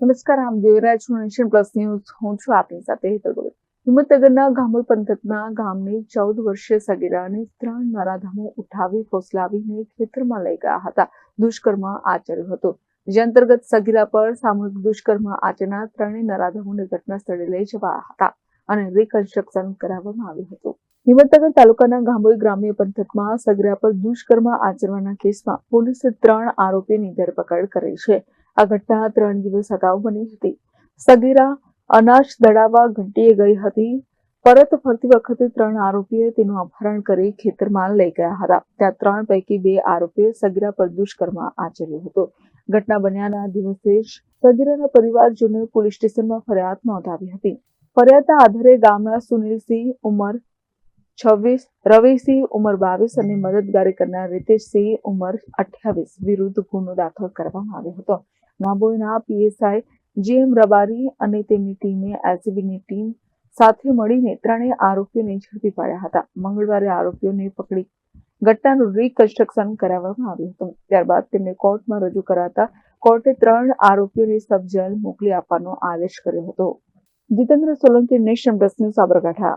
નમસ્કાર, આમ જોઈ રહ્યા છો નેશન પ્લસ ન્યૂઝ. હું છું આપની સાથે હેતલ ભગત હિંમતનગરના ગામોલ પંથકના ગામની ચૌદ વર્ષીય સગીરાને ત્રણ નરાધામો ઉઠાવી ફોસલાવીને ખેતરમાં લઈ ગયા હતા. દુષ્કર્મ આચર્યું હતું. જે અંતર્ગત સગીરા પર સામૂહિક દુષ્કર્મ આચરનાર ત્રણેય નરાધામોને ઘટના સ્થળે લઈ જવાયા હતા અને રિકન્સ્ટ્રક્શન કરાવવામાં આવ્યું હતું. હિંમતનગર તાલુકાના ગામોઈ ગ્રામ્ય પંથકમાં સગીરા પર દુષ્કર્મ આચરવાના કેસમાં પોલીસે ત્રણ આરોપીની ધરપકડ કરી છે. આ ઘટના ત્રણ દિવસ અગાઉ બની હતી. સગીરા અનાજ દડાવવા ઘંટીએ ગઈ હતી. પરત ફરતી વખતે ત્રણ આરોપીએ તેનું અપહરણ કરી ખેતરમાં લઈ ગયા હતા. ત્યાં ત્રણ પૈકી બે આરોપીએ સગીરા પર દુષ્કર્મ આચર્યું હતું. ઘટના બન્યાના દિવસે જ સગીરાના પરિવારજનોએ પોલીસ સ્ટેશનમાં ફરિયાદ નોંધાવી હતી. ફરિયાદના આધારે ગામના સુનિલસિંહ ઉંમર છવ્વીસ, રવિસિંહ ઉંમર બાવીસ અને મદદગારી કરનાર રીતેશસિંહ ઉંમર અઠ્યાવીસ વિરુદ્ધ ગુનો દાખલ કરવામાં આવ્યો હતો. ગાંભોઈના પીએસઆઈ જીએમ રબારી અને તેમની ટીમે એલસીબીની ટીમ સાથે મળીને ત્રણેય આરોપીઓને ઝડપી પાડ્યા હતા. મંગળવારે આરોપીઓને પકડી ઘટનાનું રિકન્સ્ટ્રક્શન કરાવવામાં આવ્યું હતું. ત્યારબાદ તેમને કોર્ટમાં રજૂ કરાતા કોર્ટે ત્રણ આરોપીઓને સબ જેલ મોકલી આપવાનો આદેશ કર્યો હતો. Jitendra Solanki national plus news Sabarkantha.